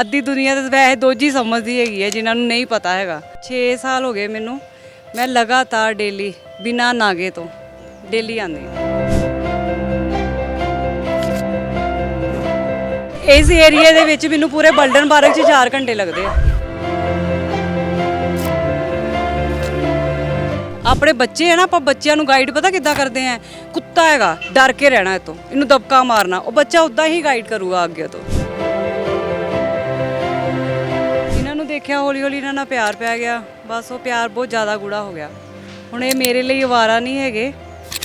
ਅੱਧੀ ਦੁਨੀਆ ਤਾਂ ਵੈਸੇ ਦੋਜੀ ਸਮਝਦੀ ਹੈਗੀ ਹੈ, ਜਿਨ੍ਹਾਂ ਨੂੰ ਨਹੀਂ ਪਤਾ ਹੈਗਾ। 6 ਸਾਲ ਹੋ ਗਏ ਮੈਨੂੰ। ਮੈਂ ਲਗਾਤਾਰ ਡੇਲੀ ਬਿਨਾ ਨਾਗੇ ਤੋਂ ਡੇਲੀ ਆਉਂਦੀ ਇਸ ਏਰੀਆ ਦੇ ਵਿੱਚ ਮੈਨੂੰ ਪੂਰੇ ਬਲਡਨ ਪਾਰਕ 'ਚ 4 ਘੰਟੇ ਲੱਗਦੇ ਆ। ਆਪਣੇ ਬੱਚੇ ਆ ਨਾ, ਆਪਾਂ ਬੱਚਿਆਂ ਨੂੰ ਗਾਈਡ ਪਤਾ ਕਿੱਦਾਂ ਕਰਦੇ ਆ? ਕੁੱਤਾ ਹੈਗਾ, ਡਰ ਕੇ ਰਹਿਣਾ ਇਹ ਤੋਂ ਇਹਨੂੰ ਦਬਕਾ ਮਾਰਨਾ। ਉਹ ਬੱਚਾ ਉਦਾਂ ਹੀ ਗਾਈਡ ਕਰੂਗਾ ਅੱਗੇ ਤੋਂ। ਦੇਖਿਆ ਹੌਲੀ ਹੌਲੀ ਇਹਨਾਂ ਨਾਲ ਪਿਆਰ ਪੈ ਗਿਆ। ਬਸ ਉਹ ਪਿਆਰ ਬਹੁਤ ਜ਼ਿਆਦਾ ਗੂੜਾ ਹੋ ਗਿਆ। ਹੁਣ ਇਹ ਮੇਰੇ ਲਈ ਅਵਾਰਾ ਨਹੀਂ ਹੈਗੇ।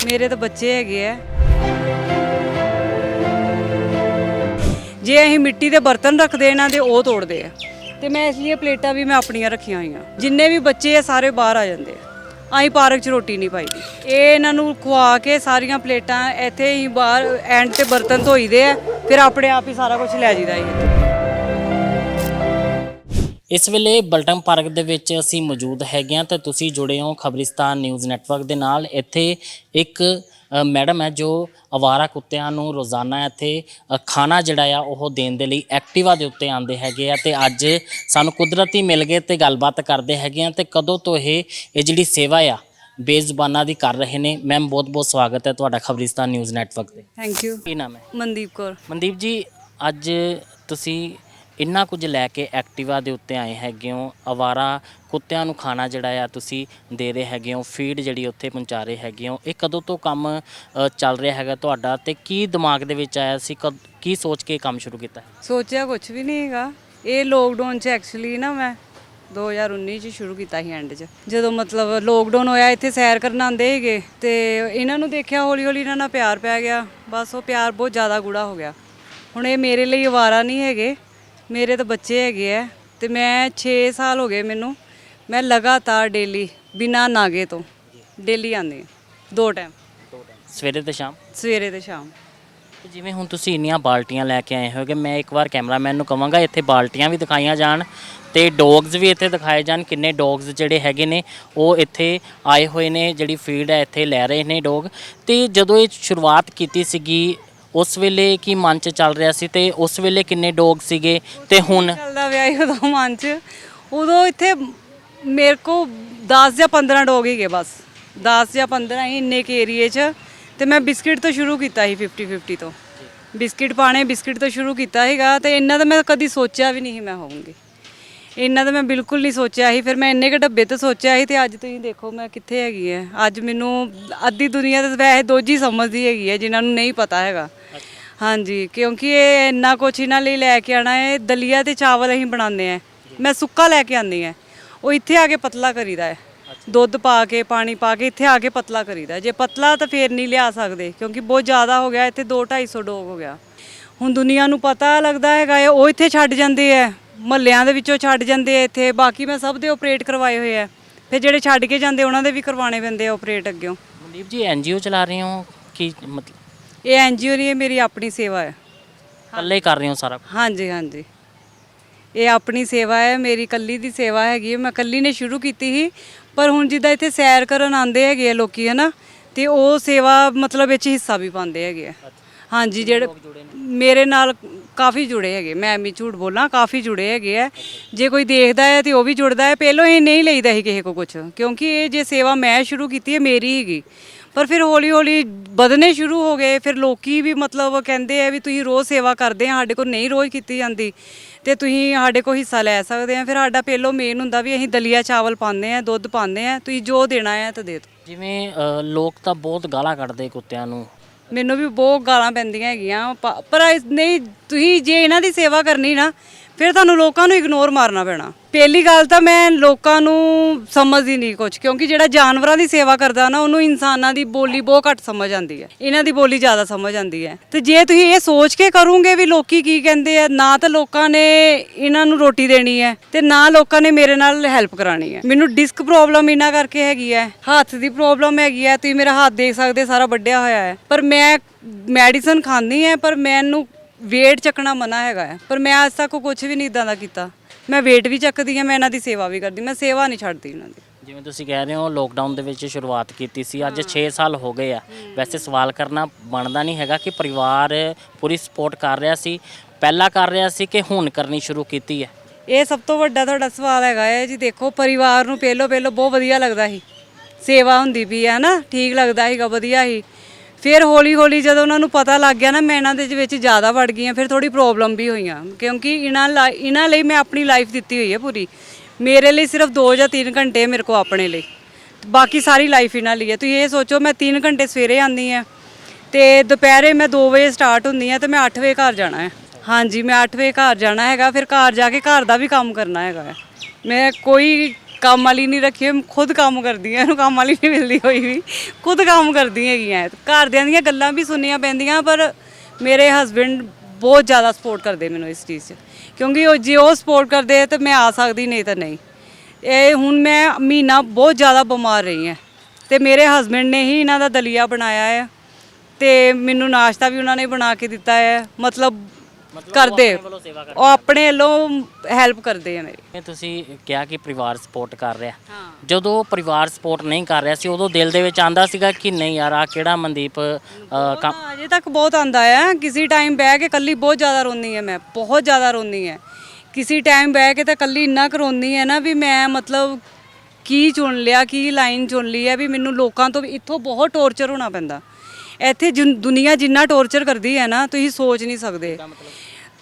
ਮੇਰੇ ਤਾਂ ਬੱਚੇ ਹੈਗੇ ਆ। ਜੇ ਅਸੀਂ ਮਿੱਟੀ ਦੇ ਬਰਤਨ ਰੱਖਦੇ ਇਹਨਾਂ ਦੇ, ਉਹ ਤੋੜਦੇ ਆ। ਤੇ ਮੈਂ ਇਸ ਲਈ ਪਲੇਟਾਂ ਵੀ ਮੈਂ ਆਪਣੀਆਂ ਰੱਖੀਆਂ ਹੋਈਆਂ। ਜਿੰਨੇ ਵੀ ਬੱਚੇ ਆ, ਸਾਰੇ ਬਾਹਰ ਆ ਜਾਂਦੇ ਆ। ਆਈ ਪਾਰਕ 'ਚ ਰੋਟੀ ਨਹੀਂ ਪਾਈਦੀ। ਇਹ ਇਹਨਾਂ ਨੂੰ ਖਵਾ ਕੇ ਸਾਰੀਆਂ ਪਲੇਟਾਂ ਇੱਥੇ ਹੀ ਬਾਹਰ ਐਂਡ ਤੇ ਬਰਤਨ ਧੋਈਦੇ ਆ। ਫਿਰ ਆਪਣੇ ਆਪ ਹੀ ਸਾਰਾ ਕੁਝ ਲੈ ਜੀਦਾ ਇਹ ਇਸ ਵੇਲੇ ਬਲਟਮ ਪਾਰਕ ਦੇ ਵਿੱਚ ਅਸੀਂ ਮੌਜੂਦ ਹੈਗੇ ਹਾਂ ਤੇ ਤੁਸੀਂ ਜੁੜੇ ਹੋ ਖਬਰਿਸਤਾਨ ਨਿਊਜ਼ ਨੈਟਵਰਕ ਦੇ ਨਾਲ। ਇੱਥੇ ਇੱਕ ਮੈਡਮ ਹੈ ਜੋ ਅਵਾਰਾ ਕੁੱਤਿਆਂ ਨੂੰ ਰੋਜ਼ਾਨਾ ਇੱਥੇ ਖਾਣਾ ਜਿਹੜਾ ਆ ਉਹ ਦੇਣ ਦੇ ਲਈ ਐਕਟਿਵਾ ਦੇ ਉੱਤੇ ਆਉਂਦੇ ਹੈਗੇ ਆ ਤੇ ਅੱਜ ਸਾਨੂੰ ਕੁਦਰਤੀ ਮਿਲ ਗਏ ਤੇ ਗੱਲਬਾਤ ਕਰਦੇ ਹੈਗੇ ਆ ਤੇ ਕਦੋਂ ਤੋਂ ਇਹ ਇਹ ਜਿਹੜੀ ਸੇਵਾ ਆ ਬੇਜ਼ਬਾਨਾਂ ਦੀ ਕਰ ਰਹੇ ਨੇ। ਮੈਮ ਬਹੁਤ ਬਹੁਤ ਸਵਾਗਤ ਹੈ ਤੁਹਾਡਾ ਖਬਰਿਸਤਾਨ ਨਿਊਜ਼ ਨੈਟਵਰਕ ਤੇ। ਥੈਂਕ ਯੂ ਕੀ ਨਾਮ ਹੈ? ਮਨਦੀਪ ਕੌਰ। ਮਨਦੀਪ ਜੀ ਅੱਜ ਤੁਸੀਂ ਇੰਨਾ ਕੁਝ ਲੈ ਕੇ ਐਕਟਿਵਾ ਦੇ ਉੱਤੇ ਆਏ ਹੈਗੇ ਹੋ। ਅਵਾਰਾ ਕੁੱਤਿਆਂ ਨੂੰ ਖਾਣਾ ਜਿਹੜਾ ਆ ਤੁਸੀਂ ਦੇ ਰਹੇ ਹੈਗੇ ਹੋ। ਫੀਡ ਜਿਹੜੀ ਉੱਥੇ ਪਹੁੰਚਾ ਰਹੇ ਹੈਗੇ ਹੋ। ਇਹ ਕਦੋਂ ਤੋਂ ਕੰਮ ਚੱਲ ਰਿਹਾ ਹੈਗਾ ਤੁਹਾਡਾ ਤੇ ਕੀ ਦਿਮਾਗ ਦੇ ਵਿੱਚ ਆਇਆ ਸੀ? ਕਦ, ਕੀ ਸੋਚ ਕੇ ਕੰਮ ਸ਼ੁਰੂ ਕੀਤਾ? ਸੋਚਿਆ ਕੁਝ ਵੀ ਨਹੀਂ ਹੈਗਾ। ਇਹ ਲੋਕਡਾਊਨ 'ਚ ਐਕਚੁਅਲੀ ਨਾ ਮੈਂ 2019 ਚ ਸ਼ੁਰੂ ਕੀਤਾ ਸੀ ਐਂਡ 'ਚ। ਜਦੋਂ ਮਤਲਬ ਲੋਕਡਾਊਨ ਹੋਇਆ, ਇੱਥੇ ਸੈਰ ਕਰਨ ਆਉਂਦੇ ਹੈਗੇ ਤੇ ਇਹਨਾਂ ਨੂੰ ਦੇਖਿਆ ਹੌਲੀ ਹੌਲੀ ਇਹਨਾਂ ਨਾਲ ਪਿਆਰ ਪੈ ਗਿਆ। ਬਸ ਉਹ ਪਿਆਰ ਬਹੁਤ ਜ਼ਿਆਦਾ ਗੂੜਾ ਹੋ ਗਿਆ। ਹੁਣ ਇਹ ਮੇਰੇ ਲਈ ਅਵਾਰਾ ਨਹੀਂ ਹੈਗੇ। ਮੇਰੇ ਤਾਂ ਬੱਚੇ ਹੈਗੇ ਆ ਤੇ ਮੈਂ 6 ਸਾਲ ਹੋ ਗਏ ਮੈਨੂੰ। ਮੈਂ ਲਗਾਤਾਰ ਡੇਲੀ ਬਿਨਾ ਨਾਗੇ ਤੋਂ ਡੇਲੀ ਆਉਂਦੀ ਹਾਂ। ਦੋ ਟਾਈਮ ਸਵੇਰੇ ਤੇ ਸ਼ਾਮ? ਸਵੇਰੇ ਤੇ ਸ਼ਾਮ। ਤੇ ਜਿਵੇਂ ਹੁਣ ਤੁਸੀਂ ਇੰਨੀਆਂ ਬਾਲਟੀਆਂ ਲੈ ਕੇ ਆਏ ਹੋਗੇ ਮੈਂ ਇੱਕ ਵਾਰ ਕੈਮਰਾਮੈਨ ਨੂੰ ਕਵਾਂਗਾ ਇੱਥੇ ਬਾਲਟੀਆਂ ਵੀ ਦਿਖਾਈਆਂ ਜਾਣ ਤੇ ਡੌਗਸ ਵੀ ਇੱਥੇ ਦਿਖਾਏ ਜਾਣ ਕਿੰਨੇ ਡੌਗਸ ਜਿਹੜੇ ਹੈਗੇ ਨੇ ਉਹ ਇੱਥੇ ਆਏ ਹੋਏ ਨੇ ਜਿਹੜੀ ਫੀਡ ਹੈ ਇੱਥੇ ਲੈ ਰਹੇ ਨੇ ਡੌਗ ਤੇ ਜਦੋਂ ਇਹ ਸ਼ੁਰੂਆਤ ਕੀਤੀ ਸੀਗੀ ਉਸ ਵੇਲੇ ਕੀ ਮਨ 'ਚ ਚੱਲ ਰਿਹਾ ਸੀ ਤੇ ਉਸ ਵੇਲੇ ਕਿੰਨੇ ਡੌਗ ਸੀਗੇ ਤੇ ਹੁਣ? ਚੱਲਦਾ ਪਿਆ ਸੀ ਉਦੋਂ ਮਨ ਚ। ਉਦੋਂ ਇੱਥੇ ਮੇਰੇ ਕੋ 10 ਜਾਂ 15 ਡੋਗ ਹੀਗੇ ਬਸ। 10 ਜਾਂ 15 ਹੀ ਇੰਨੇ ਕੇ ਏਰੀਏ ਚ। ਤੇ ਮੈਂ ਬਿਸਕਿਟ ਤੋਂ ਸ਼ੁਰੂ ਕੀਤਾ ਸੀ 50 50 ਤੋਂ। ਬਿਸਕਿਟ ਪਾਣੇ ਬਿਸਕਿਟ ਤੋਂ ਸ਼ੁਰੂ ਕੀਤਾ ਸੀਗਾ ਤੇ ਇੰਨਾ ਤਾਂ ਮੈਂ ਕਦੀ ਸੋਚਿਆ ਵੀ ਨਹੀਂ ਸੀ ਮੈਂ ਹੋਊਂਗੀ। ਇੰਨਾ ਤਾਂ ਮੈਂ ਬਿਲਕੁਲ ਨਹੀਂ ਸੋਚਿਆ ਸੀ। ਫਿਰ ਮੈਂ ਇੰਨੇ ਕ ਡੱਬੇ ਤੋਂ ਸੋਚਿਆ ਸੀ ਤੇ ਅੱਜ ਤੁਸੀਂ ਦੇਖੋ ਮੈਂ ਕਿੱਥੇ ਹੈਗੀ ਹੈ ਅੱਜ ਮੈਨੂੰ ਅੱਧੀ ਦੁਨੀਆ ਤਾਂ ਵੈਸੇ ਦੋਜੀ ਸਮਝਦੀ ਹੈਗੀ ਹੈ ਜਿਨ੍ਹਾਂ ਨੂੰ ਨਹੀਂ ਪਤਾ ਹੈਗਾ। ਹਾਂਜੀ ਕਿਉਂਕਿ ਇਹ ਇੰਨਾ ਕੁਛ ਇਹਨਾਂ ਲਈ ਲੈ ਕੇ ਆਣਾ ਹੈ ਦਲੀਆ ਤੇ ਚਾਵਲ ਅਸੀਂ ਬਣਾਉਂਦੇ ਆ ਮੈਂ ਸੁੱਕਾ ਲੈ ਕੇ ਆਉਂਦੀ ਆ ਉਹ ਇੱਥੇ ਆ ਕੇ ਪਤਲਾ ਕਰੀਦਾ ਹੈ। ਦੁੱਧ ਪਾ ਕੇ ਪਾਣੀ ਪਾ ਕੇ ਇੱਥੇ ਆ ਕੇ ਪਤਲਾ ਕਰੀਦਾ ਜੇ ਪਤਲਾ ਤਾਂ ਫੇਰ ਨਹੀਂ ਲਿਆ ਸਕਦੇ ਕਿਉਂਕਿ ਬਹੁਤ ਜ਼ਿਆਦਾ ਹੋ ਗਿਆ ਇੱਥੇ 2 250 ਡੋਗ ਹੋ ਗਿਆ। ਹੁਣ ਦੁਨੀਆ ਨੂੰ ਪਤਾ ਲੱਗਦਾ ਹੈਗਾ ਹੈ, ਉਹ ਇੱਥੇ ਛੱਡ ਜਾਂਦੇ ਆ ਮਹੱਲਿਆਂ ਦੇ ਵਿੱਚੋਂ ਛੱਡ ਜਾਂਦੇ ਆ ਇੱਥੇ। ਬਾਕੀ ਮੈਂ ਸਭ ਦੇ ਆਪਰੇਟ ਕਰਵਾਏ ਹੋਏ ਆ ਫਿਰ ਜਿਹੜੇ ਛੱਡ ਕੇ ਜਾਂਦੇ ਉਹਨਾਂ ਦੇ ਵੀ ਕਰਵਾਉਣੇ ਪੈਂਦੇ ਆ ਆਪਰੇਟ ਅੱਗਿਓਂ। ਮਨਦੀਪ ਜੀ ਐਨਜੀਓ ਚਲਾ ਰਹੇ ਹੋ ਕੀ ਮਤਲਬ ਇਹ ਐਨਜੀਓ ਨਹੀਂ ਇਹ ਮੇਰੀ ਆਪਣੀ ਸੇਵਾ ਹੈ। ਇਕੱਲੇ ਕਰ ਰਹੇ ਹੋ ਸਾਰਾ ਕੁਛ? ਹਾਂਜੀ ਹਾਂਜੀ। ਇਹ ਆਪਣੀ ਸੇਵਾ ਹੈ ਮੇਰੀ ਕੱਲੀ ਦੀ ਸੇਵਾ ਹੈਗੀ ਹੈ। ਮੈਂ ਕੱਲੀ ਨੇ ਸ਼ੁਰੂ ਕੀਤੀ ਸੀ ਪਰ ਹੁਣ ਜਿੱਦਾਂ ਇੱਥੇ ਸੈਰ ਕਰਨ ਆਉਂਦੇ ਹੈਗੇ ਆ ਲੋਕੀ ਹਨਾ ਤੇ ਉਹ ਸੇਵਾ ਮਤਲਬ ਵਿੱਚ ਹਿੱਸਾ ਵੀ ਪਾਉਂਦੇ ਹੈਗੇ ਆ। ਹਾਂਜੀ ਜਿਹੜੇ ਮੇਰੇ ਨਾਲ ਕਾਫੀ ਜੁੜੇ ਹੈਗੇ ਮੈਂ ਐਵੇਂ ਝੂਠ ਬੋਲਾਂ ਕਾਫੀ ਜੁੜੇ ਹੈਗੇ ਆ। ਜੇ ਕੋਈ ਦੇਖਦਾ ਹੈ ਤੇ ਉਹ ਵੀ ਜੁੜਦਾ ਹੈ। ਪਹਿਲਾਂ ਇਹ ਨਹੀਂ ਲਈਦਾ ਸੀ ਕਿਸੇ ਕੋ ਕੁਝ ਕਿਉਂਕਿ ਇਹ ਜੇ ਸੇਵਾ ਮੈਂ ਸ਼ੁਰੂ ਕੀਤੀ ਹੈ ਮੇਰੀ ਹੀਗੀ। ਪਰ ਫਿਰ ਹੌਲੀ ਹੌਲੀ ਵਧਨੇ ਸ਼ੁਰੂ ਹੋ ਗਏ। ਫਿਰ ਲੋਕੀ ਵੀ ਮਤਲਬ ਕਹਿੰਦੇ ਆ ਵੀ ਤੁਸੀਂ ਰੋਜ਼ ਸੇਵਾ ਕਰਦੇ ਆ ਸਾਡੇ ਕੋਲ ਨਹੀਂ ਰੋਜ਼ ਕੀਤੀ ਜਾਂਦੀ ਤੇ ਤੁਸੀਂ ਸਾਡੇ ਕੋਲ ਹਿੱਸਾ ਲੈ ਸਕਦੇ ਆ। ਫਿਰ ਸਾਡਾ ਪਹਿਲੋਂ ਮੇਨ ਹੁੰਦਾ ਵੀ ਅਸੀਂ ਦਲੀਆ ਚਾਵਲ ਪਾਉਂਦੇ ਆ ਦੁੱਧ ਪਾਉਂਦੇ ਆ ਤੁਸੀਂ ਜੋ ਦੇਣਾ ਹੈ ਤਾਂ ਦੇ ਦਿਓ। ਜਿਵੇਂ ਅ, ਲੋਕ ਤਾਂ ਬਹੁਤ ਗਾਲਾਂ ਕੱਢਦੇ ਕੁੱਤਿਆਂ ਨੂੰ। ਮੈਨੂੰ ਵੀ ਬਹੁਤ ਗਾਲਾਂ ਪੈਂਦੀਆਂ ਹੈਗੀਆਂ। ਪ- ਪਰ ਨਹੀਂ ਤੁਸੀਂ ਜੇ ਇਹਨਾਂ ਦੀ ਸੇਵਾ ਕਰਨੀ ਨਾ ਫਿਰ ਤੁਹਾਨੂੰ ਲੋਕਾਂ ਨੂੰ ਇਗਨੋਰ ਮਾਰਨਾ ਪੈਣਾ। ਪਹਿਲੀ ਗੱਲ ਤਾਂ ਮੈਂ ਲੋਕਾਂ ਨੂੰ ਸਮਝਦੀ ਨਹੀਂ ਕੁਝ ਕਿਉਂਕਿ ਜਿਹੜਾ ਜਾਨਵਰਾਂ ਦੀ ਸੇਵਾ ਕਰਦਾ ਨਾ, ਉਹਨੂੰ ਇਨਸਾਨਾਂ ਦੀ ਬੋਲੀ ਬਹੁਤ ਘੱਟ ਸਮਝ ਆਉਂਦੀ ਹੈ। ਇਹਨਾਂ ਦੀ ਬੋਲੀ ਜ਼ਿਆਦਾ ਸਮਝ ਆਉਂਦੀ ਹੈ। ਤੇ ਜੇ ਤੁਸੀਂ ਇਹ ਸੋਚ ਕੇ ਕਰੋਗੇ ਵੀ ਲੋਕੀ ਕੀ ਕਹਿੰਦੇ ਆ, ਨਾ ਤਾਂ ਲੋਕਾਂ ਨੇ ਇਹਨਾਂ ਨੂੰ ਰੋਟੀ ਦੇਣੀ ਹੈ ਤੇ ਨਾ ਲੋਕਾਂ ਨੇ ਮੇਰੇ ਨਾਲ ਹੈਲਪ ਕਰਾਣੀ ਹੈ। ਮੈਨੂੰ ਡਿਸਕ ਪ੍ਰੋਬਲਮ ਇਹਨਾਂ ਕਰਕੇ ਹੈਗੀ ਹੈ, ਹੱਥ ਦੀ ਪ੍ਰੋਬਲਮ ਹੈਗੀ ਹੈ, ਤੁਸੀਂ ਮੇਰਾ ਹੱਥ ਦੇਖ ਸਕਦੇ, ਸਾਰਾ ਵੱਡਿਆ ਹੋਇਆ ਹੈ। ਪਰ ਮੈਂ ਮੈਡੀਸਨ ਖਾਂਦੀ ਹੈ, ਪਰ ਮੈਨੂੰ weight ਚੱਕਣਾ ਮਨਾ ਹੈਗਾ ਹੈ ਪਰ ਮੈਂ ਅੱਜ ਤੱਕ ਕੁਝ ਵੀ ਨਹੀਂ ਇਦਾਂ ਦਾ ਕੀਤਾ। ਮੈਂ weight ਵੀ ਚੱਕਦੀ ਹਾਂ ਮੈਂ ਇਹਨਾਂ ਦੀ ਸੇਵਾ ਵੀ ਕਰਦੀ ਮੈਂ ਸੇਵਾ ਨਹੀਂ ਛੱਡਦੀ ਇਹਨਾਂ ਦੀ। ਜਿਵੇਂ ਤੁਸੀਂ ਕਹਿ ਰਹੇ ਹੋ ਲੋਕਡਾਊਨ ਦੇ ਵਿੱਚ ਸ਼ੁਰੂਆਤ ਕੀਤੀ ਸੀ ਅੱਜ 6 ਸਾਲ ਹੋ ਗਏ ਆ। ਵੈਸੇ ਸਵਾਲ ਕਰਨਾ ਬਣਦਾ ਨਹੀਂ ਹੈਗਾ ਕਿ ਪਰਿਵਾਰ ਪੂਰੀ ਸਪੋਰਟ ਕਰ ਰਿਹਾ ਸੀ ਪਹਿਲਾਂ ਕਰ ਰਿਹਾ ਸੀ ਕਿ ਹੁਣ ਕਰਨੀ ਸ਼ੁਰੂ ਕੀਤੀ ਹੈ? ਇਹ ਸਭ ਤੋਂ ਵੱਡਾ ਤੁਹਾਡਾ ਸਵਾਲ ਹੈਗਾ ਹੈ ਜੀ ਦੇਖੋ ਪਰਿਵਾਰ ਨੂੰ ਪਹਿਲੋ ਪਹਿਲੋ ਬਹੁਤ ਵਧੀਆ ਲੱਗਦਾ ਸੀ। ਸੇਵਾ ਹੁੰਦੀ ਵੀ ਹੈ ਨਾ ਠੀਕ ਲੱਗਦਾ ਸੀਗਾ ਵਧੀਆ ਸੀ। ਫਿਰ ਹੌਲੀ ਹੌਲੀ ਜਦੋਂ ਉਹਨਾਂ ਨੂੰ ਪਤਾ ਲੱਗ ਗਿਆ ਨਾ ਮੈਂ ਇਹਨਾਂ ਦੇ ਵਿੱਚ ਜ਼ਿਆਦਾ ਵੜ ਗਈਆਂ ਫਿਰ ਥੋੜੀ ਪ੍ਰੋਬਲਮ ਵੀ ਹੋਈਆਂ। ਕਿਉਂਕਿ ਇਹਨਾਂ ਲਾ- ਇਹਨਾਂ ਲਈ ਮੈਂ ਆਪਣੀ ਲਾਈਫ ਦਿੱਤੀ ਹੋਈ ਹੈ ਪੂਰੀ। ਮੇਰੇ ਲਈ ਸਿਰਫ 2 ਜਾਂ 3 ਘੰਟੇ ਮੇਰੇ ਕੋ ਆਪਣੇ ਲਈ। ਬਾਕੀ ਸਾਰੀ ਲਾਈਫ ਇਹਨਾਂ ਲਈ ਹੈ। ਤੁਸੀਂ ਇਹ ਸੋਚੋ, ਮੈਂ 3 ਘੰਟੇ ਸਵੇਰੇ ਆਉਂਦੀ ਹਾਂ ਤੇ ਦੁਪਹਿਰੇ ਮੈਂ 2 ਵਜੇ ਸਟਾਰਟ ਹੁੰਦੀ ਆ ਤੇ ਮੈਂ 8 ਵਜੇ ਘਰ ਜਾਣਾ ਹੈ। ਹਾਂਜੀ, ਮੈਂ 8 ਵਜੇ ਘਰ ਜਾਣਾ ਹੈਗਾ, ਫਿਰ ਘਰ ਜਾ ਕੇ ਘਰ ਦਾ ਵੀ ਕੰਮ ਕਰਨਾ ਹੈਗਾ ਮੈਂ ਕੋਈ ਕੰਮ ਵਾਲੀ ਨਹੀਂ ਰੱਖੀ ਹੋਈ, ਖੁਦ ਕੰਮ ਕਰਦੀ ਆ ਇਹਨੂੰ ਕੰਮ ਵਾਲੀ ਨਹੀਂ ਮਿਲਦੀ ਹੋਈ ਵੀ। ਖੁਦ ਕੰਮ ਕਰਦੀ ਹੈਗੀਆਂ ਘਰਦਿਆਂ ਦੀਆਂ ਗੱਲਾਂ ਵੀ ਸੁਣਨੀਆਂ ਪੈਂਦੀਆਂ ਪਰ ਮੇਰੇ ਹਸਬੰਡ ਬਹੁਤ ਜ਼ਿਆਦਾ ਸਪੋਰਟ ਕਰਦੇ ਮੈਨੂੰ ਇਸ ਚੀਜ਼ 'ਚ। ਕਿਉਂਕਿ ਉਹ ਜੇ ਉਹ ਸਪੋਰਟ ਕਰਦੇ ਤਾਂ ਮੈਂ ਆ ਸਕਦੀ ਨਹੀਂ ਤਾਂ ਨਹੀਂ। ਇਹ ਹੁਣ ਮੈਂ ਮਹੀਨਾ ਬਹੁਤ ਜ਼ਿਆਦਾ ਬਿਮਾਰ ਰਹੀ ਹਾਂ ਤੇ ਮੇਰੇ ਹਸਬੰਡ ਨੇ ਹੀ ਇਹਨਾਂ ਦਾ ਦਲੀਆ ਬਣਾਇਆ ਹੈ ਤੇ ਮੈਨੂੰ ਨਾਸ਼ਤਾ ਵੀ ਉਹਨਾਂ ਨੇ ਬਣਾ ਕੇ ਦਿੱਤਾ ਹੈ ਮਤਲਬ ਕਰਦੇ। ਵੱਲੋਂ ਸੇਵਾ ਕਰ ਉਹ ਆਪਣੇ ਵੱਲੋਂ ਹੈਲਪ ਕਰਦੇ ਆ ਮੇਰੀ। ਇਹ ਤੁਸੀਂ ਕਿਹਾ ਕਿ ਪਰਿਵਾਰ ਸਪੋਰਟ ਕਰ ਰਿਹਾ। ਹਾਂ। ਜਦੋਂ ਪਰਿਵਾਰ ਸਪੋਰਟ ਨਹੀਂ ਕਰ ਰਿਹਾ ਸੀ ਉਦੋਂ ਦਿਲ ਦੇ ਵਿੱਚ ਆਂਦਾ ਸੀਗਾ ਕਿ ਨਹੀਂ ਯਾਰ ਆ ਕਿਹੜਾ ਮਨਦੀਪ ਅ, ਕੰਮ ਹਾਂ, ਅਜੇ ਤੱਕ ਬਹੁਤ ਆਂਦਾ ਹੈ ਕਿਸੇ ਟਾਈਮ ਬਹਿ ਕੇ ਕੱਲੀ ਬਹੁਤ ਜ਼ਿਆਦਾ ਰੋਂਦੀ ਹੈ ਮੈਂ ਬਹੁਤ ਜ਼ਿਆਦਾ ਰੋਂਦੀ ਹੈ ਕਿਸੇ ਟਾਈਮ ਬਹਿ ਕੇ ਤਾਂ ਕੱਲੀ ਇੰਨਾ ਕੁ ਰੋਂਦੀ ਹੈ ਨਾ ਵੀ ਮੈਂ ਮਤਲਬ ਕੀ ਚੁਣ ਲਿਆ ਕੀ ਲਾਈਨ ਚੁਣ ਲਈ ਹੈ ਵੀ ਮੈਨੂੰ ਲੋਕਾਂ ਤੋਂ ਵੀ ਇੱਥੋਂ ਬਹੁਤ ਟੌਰਚਰ ਹੋਣਾ ਪੈਂਦਾ। ਇੱਥੇ ਜਿਨ- ਦੁਨੀਆ ਜਿੰਨਾ ਟੌਰਚਰ ਕਰਦੀ ਹੈ ਨਾ ਤੁਸੀਂ ਸੋਚ ਨਹੀਂ ਸਕਦੇ।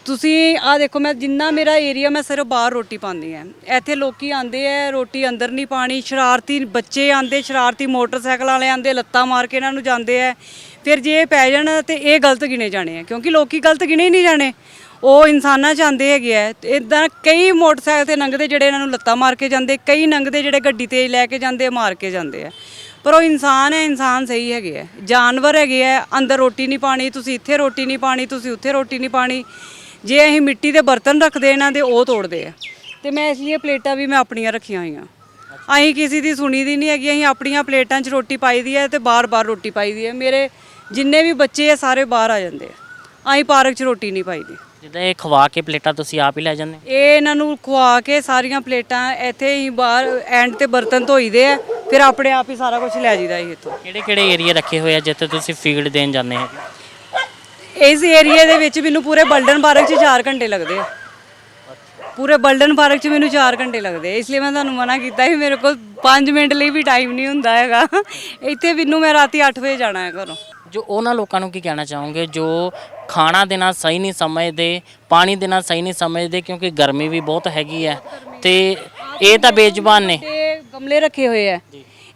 ਤੁਸੀਂ ਆ ਦੇਖੋ ਮੈਂ ਜਿੰਨਾ ਮੇਰਾ ਏਰੀਆ ਮੈਂ ਸਿਰਫ ਬਾਹਰ ਰੋਟੀ ਪਾਉਂਦੀ ਆ ਇੱਥੇ ਲੋਕੀ ਆਂਦੇ ਆ ਰੋਟੀ ਅੰਦਰ ਨਹੀਂ ਪਾਣੀ ਸ਼ਰਾਰਤੀ ਬੱਚੇ ਆਂਦੇ ਸ਼ਰਾਰਤੀ ਮੋਟਰਸਾਈਕਲ ਵਾਲੇ ਆਂਦੇ ਲੱਤਾਂ ਮਾਰ ਕੇ ਇਹਨਾਂ ਨੂੰ ਜਾਂਦੇ ਆ। ਫਿਰ ਜੇ ਇਹ ਪੈ ਜਾਣ ਤੇ ਇਹ ਗਲਤ ਗਿਣੇ ਜਾਣੇ ਆ ਕਿਉਂਕਿ ਲੋਕੀ ਗਲਤ ਗਿਣੇ ਹੀ ਨਹੀਂ ਜਾਣੇ। ਉਹ ਇਨਸਾਨਾਂ ਚ ਆਂਦੇ ਹੈਗੇ ਆ। ਇਦਾਂ ਕਈ ਮੋਟਰਸਾਈਕਲ ਤੇ ਲੰਘਦੇ ਜਿਹੜੇ ਇਹਨਾਂ ਨੂੰ ਲੱਤਾਂ ਮਾਰ ਕੇ ਜਾਂਦੇ ਕਈ ਲੰਘਦੇ ਜਿਹੜੇ ਗੱਡੀ ਤੇ ਲੈ ਕੇ ਜਾਂਦੇ ਮਾਰ ਕੇ ਜਾਂਦੇ ਆ। ਪਰ ਉਹ ਇਨਸਾਨ ਹੈ ਇਨਸਾਨ ਸਹੀ ਹੈਗੇ ਆ। ਜਾਨਵਰ ਹੈਗੇ ਆ ਅੰਦਰ ਰੋਟੀ ਨਹੀਂ ਪਾਣੀ ਤੁਸੀਂ ਇੱਥੇ ਰੋਟੀ ਨਹੀਂ ਪਾਣੀ ਤੁਸੀਂ ਉੱਥੇ ਰੋਟੀ ਨਹੀਂ ਪਾਣੀ। ਜੇ ਅਸੀਂ ਮਿੱਟੀ ਦੇ ਬਰਤਨ ਰੱਖਦੇ ਇਹਨਾਂ ਦੇ ਉਹ ਤੋੜਦੇ ਆ। ਤੇ ਮੈਂ ਇਸ ਲਈ ਪਲੇਟਾਂ ਵੀ ਮੈਂ ਆਪਣੀਆਂ ਰੱਖੀਆਂ ਹੋਈਆਂ। ਅਸੀਂ ਕਿਸੇ ਦੀ ਸੁਣੀ ਦੀ ਨਹੀਂ ਹੈਗੀ ਅਸੀਂ ਆਪਣੀਆਂ ਪਲੇਟਾਂ 'ਚ ਰੋਟੀ ਪਾਈ ਦੀ ਹੈ ਤੇ ਬਾਰ-ਬਾਰ ਰੋਟੀ ਪਾਈ ਦੀ ਹੈ। ਮੇਰੇ ਜਿੰਨੇ ਵੀ ਬੱਚੇ ਆ ਸਾਰੇ ਬਾਹਰ ਆ ਜਾਂਦੇ ਆ। ਅਸੀਂ ਪਾਰਕ 'ਚ ਰੋਟੀ ਨਹੀਂ ਪਾਈ ਦੀ ਜਿੱਦਾਂ ਇਹ ਖਵਾ ਕੇ ਪਲੇਟਾਂ ਤੁਸੀਂ ਆਪ ਹੀ ਲੈ ਜਾਂਦੇ ਇਹ ਇਹਨਾਂ ਨੂੰ ਖਵਾ ਕੇ ਸਾਰੀਆਂ ਪਲੇਟਾਂ ਇੱਥੇ ਹੀ ਬਾਹਰ ਐਂਡ ਤੇ ਬਰਤਨ ਧੋਈਦੇ ਆ। ਫਿਰ ਆਪਣੇ ਆਪ ਹੀ ਸਾਰਾ ਕੁਝ ਲੈ ਜੀਦਾ ਸੀ ਇੱਥੋਂ। ਕਿਹੜੇ ਕਿਹੜੇ ਏਰੀਆ ਰੱਖੇ ਹੋਏ ਆ ਜਿੱਥੇ ਤੁਸੀਂ ਫੀਲਡ ਦੇਣ ਜਾਂਦੇ ਹੋ? ਇਸ ਏਰੀਆ ਦੇ ਵਿੱਚ ਮੈਨੂੰ ਪੂਰੇ ਬਲਡਨ ਪਾਰਕ 'ਚ 4 ਘੰਟੇ ਲੱਗਦੇ ਆ। ਪੂਰੇ ਬਲਡਨ ਪਾਰਕ 'ਚ ਮੈਨੂੰ 4 ਘੰਟੇ ਲੱਗਦੇ ਇਸ ਲਈ ਮੈਂ ਤੁਹਾਨੂੰ ਮਨਾ ਕੀਤਾ ਸੀ ਮੇਰੇ ਕੋਲ 5 ਮਿੰਟ ਲਈ ਵੀ ਟਾਈਮ ਨਹੀਂ ਹੁੰਦਾ ਹੈਗਾ। ਇੱਥੇ ਮੈਨੂੰ ਮੈਂ ਰਾਤੀ 8 ਵਜੇ ਜਾਣਾ ਹੈ ਘਰੋਂ। ਜੋ ਉਹਨਾਂ ਲੋਕਾਂ ਨੂੰ ਕੀ ਕਹਿਣਾ ਚਾਹੋਗੇ? ਜੋ ਖਾਣਾ ਦੇਣਾ ਸਹੀ ਨਹੀਂ ਸਮਝਦੇ ਪਾਣੀ ਦੇਣਾ ਸਹੀ ਨਹੀਂ ਸਮਝਦੇ ਕਿਉਂਕਿ ਗਰਮੀ ਵੀ ਬਹੁਤ ਹੈਗੀ ਹੈ। ਤੇ ਇਹ ਤਾਂ ਬੇਜ਼ੁਬਾਨ ਨੇ। ਤੇ ਗਮਲੇ ਰੱਖੇ ਹੋਏ ਆ।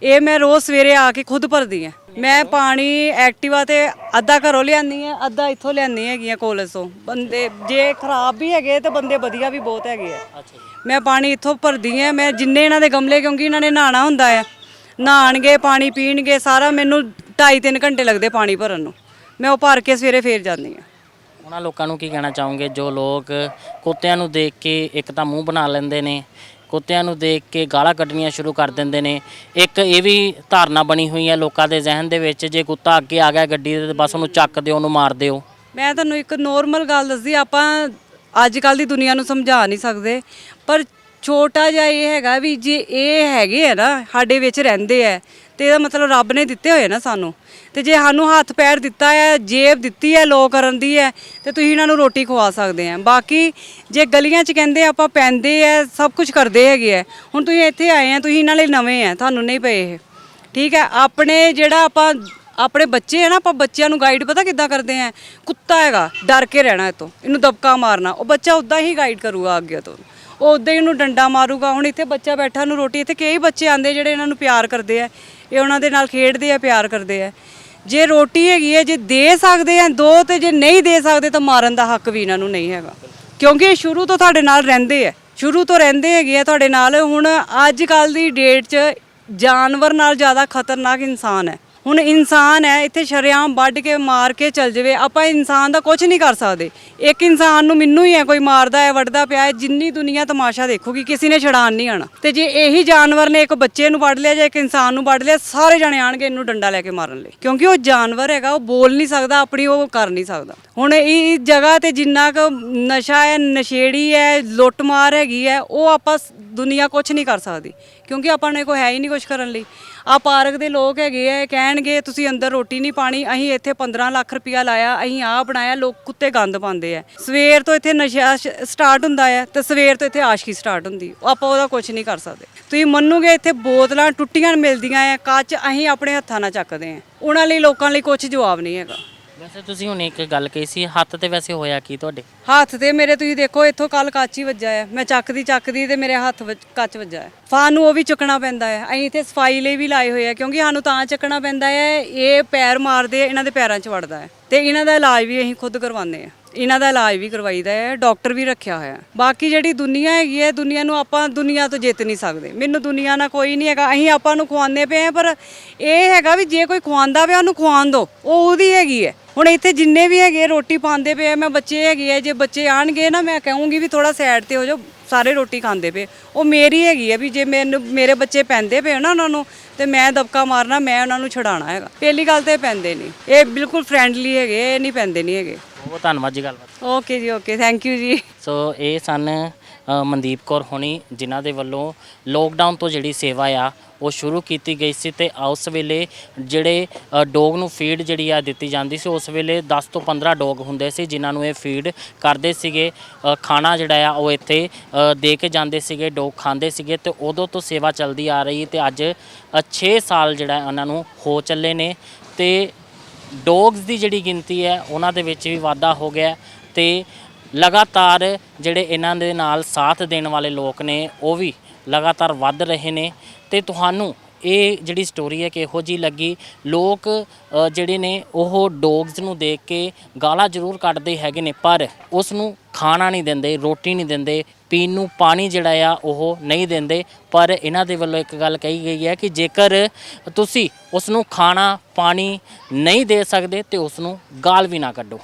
ਇਹ ਮੈਂ ਰੋਜ਼ ਸਵੇਰੇ ਆ ਕੇ ਖੁਦ ਭਰਦੀ ਆ। ਮੈਂ ਪਾਣੀ ਐਕਟਿਵਾ ਤੇ ਅੱਧਾ ਘਰੋਂ ਲਿਆਂਦੀ ਆ ਅੱਧਾ ਇੱਥੋਂ ਲਿਆਂਦੀ ਹੈਗੀਆਂ ਕਾਲਜ ਤੋਂ। ਬੰਦੇ ਜੇ ਖਰਾਬ ਵੀ ਹੈਗੇ ਤੇ ਬੰਦੇ ਵਧੀਆ ਵੀ ਬਹੁਤ ਹੈਗੇ ਆ। ਮੈਂ ਪਾਣੀ ਇੱਥੋਂ ਭਰਦੀ ਆ ਮੈਂ ਜਿੰਨੇ ਇਹਨਾਂ ਦੇ ਗਮਲੇ ਕਿਉਂਕਿ ਇਹਨਾਂ ਨੇ ਨਹਾਣਾ ਹੁੰਦਾ ਆ। ਨਹਾਣਗੇ ਪਾਣੀ ਪੀਣਗੇ ਸਾਰਾ ਮੈਨੂੰ 2.5-3 ਘੰਟੇ ਲੱਗਦੇ ਪਾਣੀ ਭਰਨ ਨੂੰ। ਮੈਂ ਉਹ ਭਰ ਕੇ ਸਵੇਰੇ ਫੇਰ ਜਾਂਦੀ ਆ। ਉਹਨਾਂ ਲੋਕਾਂ ਨੂੰ ਕੀ ਕਹਿਣਾ ਚਾਹੋਗੇ? ਜੋ ਲੋਕ ਕੁੱਤਿਆਂ ਨੂੰ ਦੇਖ ਕੇ ਇੱਕ ਤਾਂ ਮੂੰਹ ਬਣਾ ਲੈਂਦੇ ਨੇ ਕੁੱਤਿਆਂ ਨੂੰ ਦੇਖ ਕੇ ਗਾਲਾਂ ਕੱਢਣੀਆਂ ਸ਼ੁਰੂ ਕਰ ਦਿੰਦੇ ਨੇ। ਇੱਕ ਇਹ ਵੀ ਧਾਰਨਾ ਬਣੀ ਹੋਈ ਹੈ ਲੋਕਾਂ ਦੇ ਜ਼ਿਹਨ ਦੇ ਵਿੱਚ, ਜੇ ਕੁੱਤਾ ਅੱਗੇ ਆ ਗਿਆ ਗੱਡੀ ਦੇ ਤੇ ਬਸ ਉਹਨੂੰ ਚੱਕ ਦਿਓ, ਉਹਨੂੰ ਮਾਰ ਦਿਓ। ਮੈਂ ਤੁਹਾਨੂੰ ਇੱਕ ਨੋਰਮਲ ਗੱਲ ਦੱਸਦੀ ਆਪਾਂ ਅੱਜ ਕੱਲ ਦੀ ਦੁਨੀਆ ਨੂੰ ਸਮਝਾ ਨਹੀਂ ਸਕਦੇ। ਪਰ ਛੋਟਾ ਜਿਹਾ ਇਹ ਹੈਗਾ ਵੀ ਜੇ ਇਹ ਹੈਗੇ ਆ ਨਾ, ਸਾਡੇ ਵਿੱਚ ਰਹਿੰਦੇ ਆ ਤੇ ਇਹਦਾ ਮਤਲਬ ਰੱਬ ਨੇ ਦਿੱਤੇ ਹੋਏ ਨਾ ਸਾਨੂੰ। ਤੇ ਜੇ ਸਾਨੂੰ ਹੱਥ ਪੈਰ ਦਿੱਤਾ ਹੈ, ਜੇਬ ਦਿੱਤੀ ਹੈ ਲੋ ਕਰਨ ਦੀ ਹੈ, ਤੇ ਤੁਸੀਂ ਇਹਨਾਂ ਨੂੰ ਰੋਟੀ ਖਵਾ ਸਕਦੇ ਆ ਬਾਕੀ ਜੇ ਗਲੀਆਂ 'ਚ ਕਹਿੰਦੇ ਆਪਾਂ ਪੈਂਦੇ ਆ ਸਭ ਕੁਝ ਕਰਦੇ ਹੈਗੇ ਆ ਹੁਣ ਤੁਸੀਂ ਇੱਥੇ ਆਏ ਆ ਤੁਸੀਂ ਇਹਨਾਂ ਲਈ ਨਵੇਂ ਆ ਤੁਹਾਨੂੰ ਨਹੀਂ ਪਏ ਇਹ। ਠੀਕ ਹੈ, ਆਪਣੇ ਜਿਹੜਾ ਆਪਾਂ, ਆਪਣੇ ਬੱਚੇ ਹੈ ਨਾ, ਆਪਾਂ ਬੱਚਿਆਂ ਨੂੰ ਗਾਈਡ ਪਤਾ ਕਿੱਦਾਂ ਕਰਦੇ ਆ ਕੁੱਤਾ ਹੈਗਾ, ਡਰ ਕੇ ਰਹਿਣਾ ਇਤੋਂ ਇਹਨੂੰ ਦਬਕਾ ਮਾਰਨਾ। ਉਹ ਬੱਚਾ ਉਦਾਂ ਹੀ ਗਾਈਡ ਕਰੂਗਾ ਅੱਗੇ ਤੋਂ। ਉਹ ਉਦਾਂ ਹੀ ਉਹਨੂੰ ਡੰਡਾ ਮਾਰੂਗਾ। ਹੁਣ ਇੱਥੇ ਬੱਚਾ ਬੈਠਾ ਨੂੰ ਰੋਟੀ, ਇੱਥੇ ਕਈ ਬੱਚੇ ਆਂਦੇ ਜਿਹੜੇ ਇਹਨਾਂ ਨੂੰ ਪਿਆਰ ਕਰਦੇ ਆ ਇਹ ਉਹਨਾਂ ਦੇ ਨਾਲ ਖੇਡਦੇ ਆ, ਪਿਆਰ ਕਰਦੇ ਆ। ਜੇ ਰੋਟੀ ਹੈਗੀ ਹੈ ਜੇ ਦੇ ਸਕਦੇ ਆ ਦੋ ਤੇ ਜੇ ਨਹੀਂ ਦੇ ਸਕਦੇ ਤਾਂ ਮਾਰਨ ਦਾ ਹੱਕ ਵੀ ਇਹਨਾਂ ਨੂੰ ਨਹੀਂ ਹੈਗਾ। ਕਿਉਂਕਿ ਇਹ ਸ਼ੁਰੂ ਤੋਂ ਤੁਹਾਡੇ ਨਾਲ ਰਹਿੰਦੇ ਆ। ਸ਼ੁਰੂ ਤੋਂ ਰਹਿੰਦੇ ਹੈਗੇ ਆ ਤੁਹਾਡੇ ਨਾਲ। ਹੁਣ ਅੱਜ ਕੱਲ ਦੀ ਡੇਟ 'ਚ ਜਾਨਵਰ ਨਾਲ ਜ਼ਿਆਦਾ ਖਤਰਨਾਕ ਇਨਸਾਨ ਹੈ। ਹੁਣ ਇਨਸਾਨ ਹੈ, ਇੱਥੇ ਸ਼ਰੇਆਮ ਵੱਢ ਕੇ, ਮਾਰ ਕੇ ਚੱਲ ਜਾਵੇ, ਆਪਾਂ ਇਨਸਾਨ ਦਾ ਕੁਝ ਨਹੀਂ ਕਰ ਸਕਦੇ। ਇੱਕ ਇਨਸਾਨ ਨੂੰ ਮੈਨੂੰ ਹੀ ਹੈ, ਕੋਈ ਮਾਰਦਾ ਹੈ, ਵੱਢਦਾ ਪਿਆ ਹੈ, ਜਿੰਨੀ ਦੁਨੀਆ ਤਮਾਸ਼ਾ ਦੇਖੂਗੀ, ਕਿਸੇ ਨੇ ਛਡਾਣ ਨਹੀਂ ਆਣਾ ਤੇ ਜੇ ਇਹੀ ਜਾਨਵਰ ਨੇ ਇੱਕ ਬੱਚੇ ਨੂੰ ਵੱਢ ਲਿਆ ਜਾਂ ਇੱਕ ਇਨਸਾਨ ਨੂੰ ਵੱਢ ਲਿਆ, ਸਾਰੇ ਜਣੇ ਆਣਗੇ ਇਹਨੂੰ ਡੰਡਾ ਲੈ ਕੇ ਮਾਰਨ ਲਈ। ਕਿਉਂਕਿ ਉਹ ਜਾਨਵਰ ਹੈਗਾ, ਉਹ ਬੋਲ ਨਹੀਂ ਸਕਦਾ, ਆਪਣੀ ਉਹ ਕਰ ਨਹੀਂ ਸਕਦਾ। ਹੁਣ ਇਹ ਜਗ੍ਹਾ ਤੇ ਜਿੰਨਾ ਕੁ ਨਸ਼ਾ ਹੈ, ਨਸ਼ੇੜੀ ਹੈ, ਲੁੱਟਮਾਰ ਹੈਗੀ ਹੈ, ਉਹ ਆਪਾਂ ਦੁਨੀਆ ਕੁਝ ਨਹੀਂ ਕਰ ਸਕਦੀ। ਕਿਉਂਕਿ ਆਪਾਂ ਨੇ ਕੋਈ ਹੈ ਹੀ ਨਹੀਂ ਕੁਝ ਕਰਨ ਲਈ। ਆ ਪਾਰਕ ਦੇ ਲੋਕ ਹੈਗੇ ਆ ਕਹਿਣਗੇ, ਤੁਸੀਂ ਅੰਦਰ ਰੋਟੀ ਨਹੀਂ ਪਾਣੀ, ਅਸੀਂ ਇੱਥੇ 15 ਲੱਖ ਰੁਪਇਆ ਲਾਇਆ, ਅਸੀਂ ਆਹ ਬਣਾਇਆ, ਲੋਕ ਕੁੱਤੇ ਗੰਦ ਪਾਉਂਦੇ ਆ। ਸਵੇਰ ਤੋਂ ਇੱਥੇ ਨਸ਼ਾ ਸਟਾਰਟ ਹੁੰਦਾ ਹੈ ਤੇ ਸਵੇਰ ਤੋਂ ਇੱਥੇ ਆਸ਼ਕੀ ਸਟਾਰਟ ਹੁੰਦੀ। ਆਪਾਂ ਉਹਦਾ ਕੁਝ ਨਹੀਂ ਕਰ ਸਕਦੇ। ਤੁਸੀਂ ਮੰਨੋਗੇ ਇੱਥੇ ਬੋਤਲਾਂ ਟੁੱਟੀਆਂ ਮਿਲਦੀਆਂ ਆ, ਕੱਚ ਅਸੀਂ ਆਪਣੇ ਹੱਥਾਂ ਨਾਲ ਚੱਕਦੇ ਆ। ਉਹਨਾਂ ਲਈ, ਲੋਕਾਂ ਲਈ ਕੁਝ ਜਵਾਬ ਨਹੀਂ ਹੈਗਾ। ਵੈਸੇ ਤੁਸੀਂ ਹੁਣ ਇੱਕ ਗੱਲ ਕਹੀ ਸੀ, ਹੱਥ ਤੇ ਵੈਸੇ ਹੋਇਆ ਕੀ ਤੁਹਾਡੇ? ਹੱਥ ਤੇ ਮੇਰੇ ਤੁਸੀਂ ਦੇਖੋ, ਇੱਥੋਂ ਕੱਲ ਕੱਚ ਹੀ ਵੱਜਾ ਹੈ। ਮੈਂ ਚੱਕਦੀ ਚੱਕਦੀ ਤੇ ਮੇਰੇ ਹੱਥ ਵਿੱਚ ਕੱਚ ਵੱਜਾ ਹੈ। ਫਾਨ ਨੂੰ ਉਹ ਵੀ ਚੁੱਕਣਾ ਪੈਂਦਾ ਹੈ। ਅਸੀਂ ਇੱਥੇ ਸਫ਼ਾਈ ਲਈ ਵੀ ਲਾਏ ਹੋਏ ਆ, ਕਿਉਂਕਿ ਸਾਨੂੰ ਤਾਂ ਚੱਕਣਾ ਪੈਂਦਾ ਹੈ, ਇਹ ਪੈਰ ਮਾਰਦੇ ਆ, ਇਹਨਾਂ ਦੇ ਪੈਰਾਂ 'ਚ ਵੜਦਾ ਹੈ। ਤੇ ਇਹਨਾਂ ਦਾ ਇਲਾਜ ਵੀ ਅਸੀਂ ਖੁਦ ਕਰਵਾਉਂਦੇ ਆ। ਇਹਨਾਂ ਦਾ ਇਲਾਜ ਵੀ ਕਰਵਾਈਦਾ ਹੈ, ਡਾਕਟਰ ਵੀ ਰੱਖਿਆ ਹੋਇਆ ਬਾਕੀ ਜਿਹੜੀ ਦੁਨੀਆ ਹੈਗੀ ਹੈ, ਦੁਨੀਆ ਨੂੰ ਆਪਾਂ ਦੁਨੀਆ ਤੋਂ ਜਿੱਤ ਨਹੀਂ ਸਕਦੇ। ਮੈਨੂੰ ਦੁਨੀਆ ਨਾਲ ਕੋਈ ਨਹੀਂ ਹੈਗਾ, ਅਸੀਂ ਆਪਾਂ ਨੂੰ ਖਵਾਉਂਦੇ ਪਏ ਆ, ਪਰ ਇਹ ਹੈਗਾ ਵੀ ਜੇ ਕੋਈ ਖਵਾਉਂਦਾ ਪਿਆ, ਉਹਨੂੰ ਖਵਾਉਣ ਦੋ ਉਹ ਉਹਦੀ ਹੈਗੀ ਹੈ। ਹੁਣ ਇੱਥੇ ਜਿੰਨੇ ਵੀ ਹੈਗੇ ਆ, ਰੋਟੀ ਪਾਉਂਦੇ ਪਏ ਆ, ਮੈਂ ਬੱਚੇ ਹੈਗੇ ਆ ਜੇ ਬੱਚੇ ਆਣਗੇ ਨਾ ਮੈਂ ਕਹੂੰਗੀ ਵੀ ਥੋੜਾ ਸਾਈਡ ਤੇ ਹੋ ਜਾਓ ਸਾਰੇ ਰੋਟੀ ਖਾਂਦੇ ਪਏ। ਉਹ ਮੇਰੀ ਹੈਗੀ ਹੈ ਵੀ ਜੇ ਮੈਨੂੰ ਮੇਰੇ ਬੱਚੇ ਪੈਂਦੇ ਪਏ ਨਾ ਉਹਨਾਂ ਨੂੰ ਤੇ ਮੈਂ ਦਬਕਾ ਮਾਰਨਾ ਮੈਂ ਉਹਨਾਂ ਨੂੰ ਛਡਾਣਾ ਹੈਗਾ। ਪਹਿਲੀ ਗੱਲ ਤੇ ਇਹ ਪੈਂਦੇ ਨਹੀਂ। ਇਹ ਬਿਲਕੁਲ ਫਰੈਂਡਲੀ ਹੈਗੇ ਇਹ ਨਹੀਂ ਪੈਂਦੇ ਨਹੀਂ ਹੈਗੇ। ਬਹੁਤ ਧੰਨਵਾਦ ਜੀ ਗੱਲਬਾਤ। ਓਕੇ ਜੀ ਓਕੇ ਥੈਂਕ ਯੂ ਜੀ। ਸੋ ਇਹ ਸਨ ਮਨਦੀਪ ਕੌਰ ਹੋਣੀ, ਜਿਨ੍ਹਾਂ ਦੇ ਵੱਲੋਂ ਲੋਕਡਾਊਨ ਤੋਂ ਜਿਹੜੀ ਸੇਵਾ ਆ, ਉਹ ਸ਼ੁਰੂ ਕੀਤੀ ਗਈ ਸੀ ਤੇ ਉਸ ਵੇਲੇ ਜਿਹੜੇ ਡੋਗ ਨੂੰ ਫੀਡ ਜਿਹੜੀ ਆ ਦਿੱਤੀ ਜਾਂਦੀ ਸੀ, ਉਸ ਵੇਲੇ 10 ਤੋਂ 15 ਡੋਗ ਹੁੰਦੇ ਸੀ, ਜਿਨ੍ਹਾਂ ਨੂੰ ਇਹ ਫੀਡ ਕਰਦੇ ਸੀਗੇ। ਖਾਣਾ ਜਿਹੜਾ ਆ, ਉਹ ਇੱਥੇ ਦੇ ਕੇ ਜਾਂਦੇ ਸੀਗੇ ਡੋਗ ਖਾਂਦੇ ਸੀਗੇ ਤੇ ਉਦੋਂ ਤੋਂ ਸੇਵਾ ਚੱਲਦੀ ਆ ਰਹੀ ਤੇ ਅੱਜ 6 ਸਾਲ ਜਿਹੜਾ ਉਹਨਾਂ ਨੂੰ ਹੋ ਚੱਲੇ ਨੇ ਤੇ ਡੌਗਸ ਦੀ ਜਿਹੜੀ ਗਿਣਤੀ ਹੈ, ਉਹਨਾਂ ਦੇ ਵਿੱਚ ਵੀ ਵਾਧਾ ਹੋ ਗਿਆ ਹੈ ਤੇ ਲਗਾਤਾਰ ਜਿਹੜੇ ਇਹਨਾਂ ਦੇ ਨਾਲ ਸਾਥ ਦੇਣ ਵਾਲੇ ਲੋਕ ਨੇ ਉਹ ਵੀ ਲਗਾਤਾਰ ਵੱਧ ਰਹੇ ਨੇ ਤੇ ਤੁਹਾਨੂੰ ਇਹ ਜਿਹੜੀ ਸਟੋਰੀ ਹੈ ਕਿਹੋ ਜੀ ਲੱਗੀ? ਲੋਕ ਅ, ਜਿਹੜੇ ਨੇ ਉਹ ਡੌਗਸ ਨੂੰ ਦੇਖ ਕੇ ਗਾਲਾਂ ਜ਼ਰੂਰ ਕੱਢਦੇ ਹੈਗੇ ਨੇ ਪਰ ਉਸ ਨੂੰ ਖਾਣਾ ਨਹੀਂ ਦਿੰਦੇ ਰੋਟੀ ਨਹੀਂ ਦਿੰਦੇ ਪੀਣ ਨੂੰ ਪਾਣੀ ਜਿਹੜਾ ਆ ਉਹ ਨਹੀਂ ਦਿੰਦੇ। ਪਰ ਇਹਨਾਂ ਦੇ ਵੱਲੋਂ ਇੱਕ ਗੱਲ ਕਹੀ ਗਈ ਹੈ ਕਿ ਜੇਕਰ ਤੁਸੀਂ ਉਸ ਨੂੰ ਖਾਣਾ ਪਾਣੀ ਨਹੀਂ ਦੇ ਸਕਦੇ ਤੇ ਉਸ ਨੂੰ ਗਾਲ ਵੀ ਨਾ ਕੱਢੋ।